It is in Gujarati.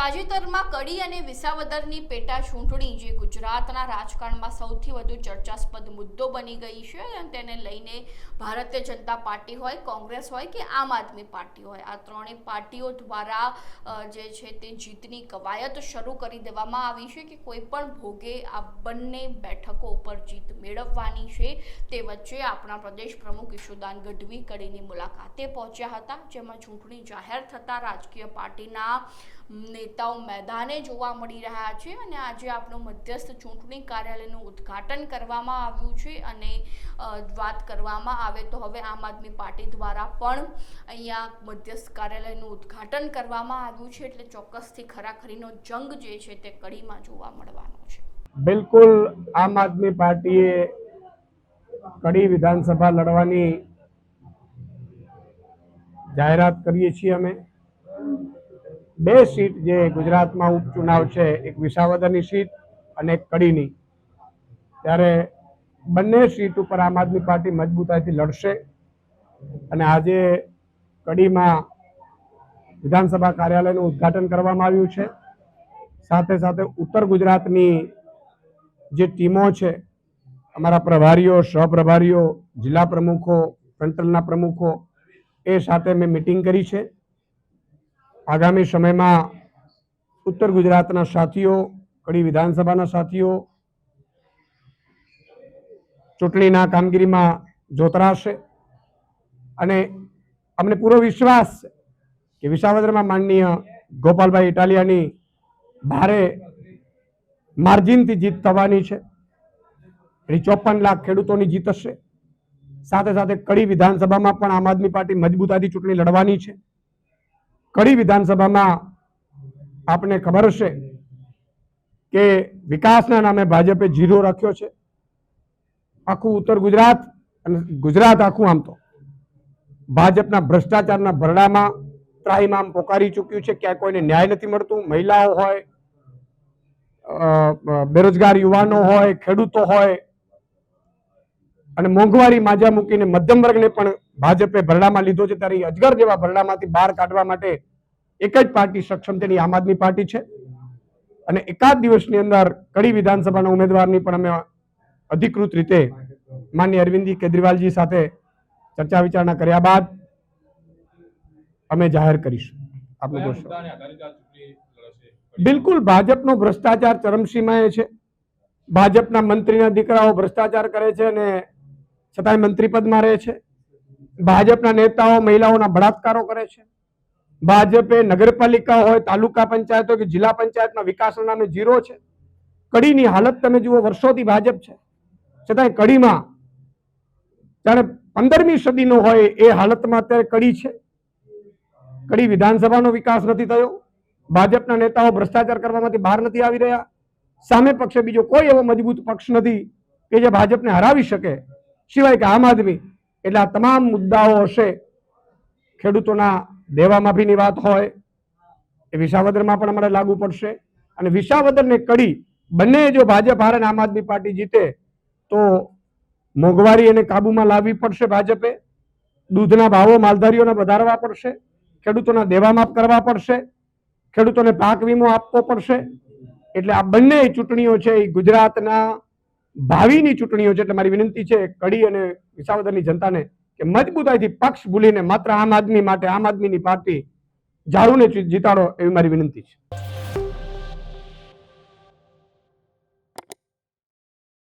તાજેતરમાં કડી અને વિસાવદરની પેટા ચૂંટણી, જે ગુજરાતના રાજકારણમાં સૌથી વધુ ચર્ચાસ્પદ મુદ્દો બની ગઈ છે, અને તેને લઈને ભારતીય જનતા પાર્ટી હોય, કોંગ્રેસ હોય કે આમ આદમી પાર્ટી હોય, આ ત્રણેય પાર્ટીઓ દ્વારા જે છે તે જીતની કવાયત શરૂ કરી દેવામાં આવી છે કે કોઈ પણ ભોગે આ બંને બેઠકો ઉપર જીત મેળવવાની છે. તે વચ્ચે આપણા પ્રદેશ પ્રમુખ ઈશુદાન ગઢવી કડીની મુલાકાતે પહોંચ્યા હતા, જેમાં ચૂંટણી જાહેર થતાં રાજકીય પાર્ટીના નેતાઓ મેદાને જોવા મળી રહ્યા છે અને આજે આપણું મધ્યસ્થ ચૂંટણી કાર્યાલયનું ઉદ્ઘાટન કરવામાં આવ્યું છે અને વાત કરવામાં આવે તો હવે આમ આદમી પાર્ટી દ્વારા પણ અહીંયા મધ્યસ્થ કાર્યાલયનું ઉદ્ઘાટન કરવામાં આવ્યું છે એટલે ચોક્કસથી ખરાખરીનો જંગ જે છે તે કડીમાં જોવા મળવાનો છે. બિલકુલ આમ આદમી પાર્ટીએ કડી વિધાનસભા લડવાની જાહેરાત કરીએ છીએ અમે. બે સીટ જે ગુજરાતમાં ઉપચુનાવ છે, એક વિસાવદરની સીટ અને એક કડીની. ત્યારે બંને સીટ ઉપર આમ આદમી પાર્ટી મજબૂતાઈથી લડશે અને આજે કડીમાં વિધાનસભા કાર્યાલયનું ઉદ્ઘાટન કરવામાં આવ્યું છે. સાથે સાથે ઉત્તર ગુજરાતની જે ટીમો છે, અમારા પ્રભારીઓ, સહપ્રભારીઓ, જિલ્લા પ્રમુખો ફ્રન્ટલના પ્રમુખો, એ સાથે મેં મિટિંગ કરી છે. આગામી સમયમાં ઉત્તર ગુજરાતના સાથીઓ, કડી વિધાનસભાના સાથીઓ, ચૂંટણીના કામગીરીમાં જોતરાશે અને અમને પૂરો વિશ્વાસ છે કે વિસાવદરમાં માનનીય ગોપાલભાઈ ઇટાલિયાની ભારે માર્જિનથી જીત થવાની છે. એની ચોપન લાખ ખેડૂતોની જીત હશે. સાથે સાથે કડી વિધાનસભામાં પણ આમ આદમી પાર્ટી મજબૂતાથી ચૂંટણી લડવાની છે. કડી વિધાનસભામાં આપને ખબર હશે કે વિકાસના નામે ભાજપે જીરો રાખ્યો છે. આખું ઉત્તર ગુજરાત અને ગુજરાત આખું આમ તો. ભાજપના ભ્રષ્ટાચારના ભરડામાં ત્રાહીમામ પોકારી ચૂક્યું છે. ક્યાંય કોઈને ન્યાય નથી મળતું. મહિલાઓ હોય બેરોજગાર યુવાનો હોય, ખેડૂતો હોય અને મોંઘવારી માજા મૂકીને મધ્યમ વર્ગને પણ ભાજપે ભરડામાં લીધો છે ત્યારે અજગર જેવા ભરડામાંથી બહાર કાઢવા માટે એક જ પાર્ટી સક્ષમ તેની આમ આદમી પાર્ટી છે. અને એકાદ દિવસની અંદર કડી વિધાનસભાના ઉમેદવારની પણ અમે અધિકૃત રીતે માન્ય અરવિંદજી કેજરીવાલજી સાથે ચર્ચા વિચારણા કર્યા બાદ અમે જાહેર કરીશું. આપનું કયા જોશો મુદ્દાને આધારિત આ ચૂંટણી લડશે? બિલકુલ ભાજપનો ભ્રષ્ટાચાર ચરમસીમાએ છે. ભાજપના મંત્રીના દીકરાઓ ભ્રષ્ટાચાર કરે છે અને છતાંય મંત્રી પદમાં રહે છે. ભાજપના નેતાઓ મહિલાઓના બળાત્કારો કરે છે. ભાજપે નગરપાલિકા હોય, તાલુકા પંચાયત હોય કે જિલ્લા પંચાયતના વિકાસના નામે જીરો છે. કડીની હાલત તમે જુઓ, વર્ષોથી ભાજપ છે. છતાંય કડીમાં જાણે પંદરમી સદીનો હોય એ હાલતમાં અત્યારે કડી છે. કડી વિધાનસભાનો વિકાસ નથી થયો. ભાજપના નેતાઓ ભ્રષ્ટાચાર કરવામાંથી બહાર નથી આવી રહ્યા. સામે પક્ષે બીજો કોઈ એવો મજબૂત પક્ષ નથી કે જે ભાજપને હરાવી શકે. સિવાય કે આમ આદમી એટલે આ તમામ મુદ્દાઓ હશે, ખેડૂતોના દેવા માફીની વાત હોય, એ વિસાવદરમાં પણ અમારે લાગુ પડશે. અને વિસાવદરને કડી બંને જો ભાજપ હારે આમ આદમી પાર્ટી જીતે, તો મોંઘવારી એને કાબુમાં લાવવી પડશે ભાજપે. દૂધના ભાવો માલધારીઓને વધારવા પડશે, ખેડૂતોના દેવા માફ કરવા પડશે, ખેડૂતોને પાક વીમો આપવો પડશે. એટલે આ બંને ચૂંટણીઓ છે એ ગુજરાતના ભાવિની ચૂંટણીઓ છે એટલે મારી વિનંતી છે કડી અને વિસાવદરની જનતાને કે મજબૂતાઈથી પક્ષ ભૂલીને માત્ર આમ આદમી માટે, આમ આદમીની પાર્ટી ઝાડુને જીતાડો એવી મારી વિનંતી છે.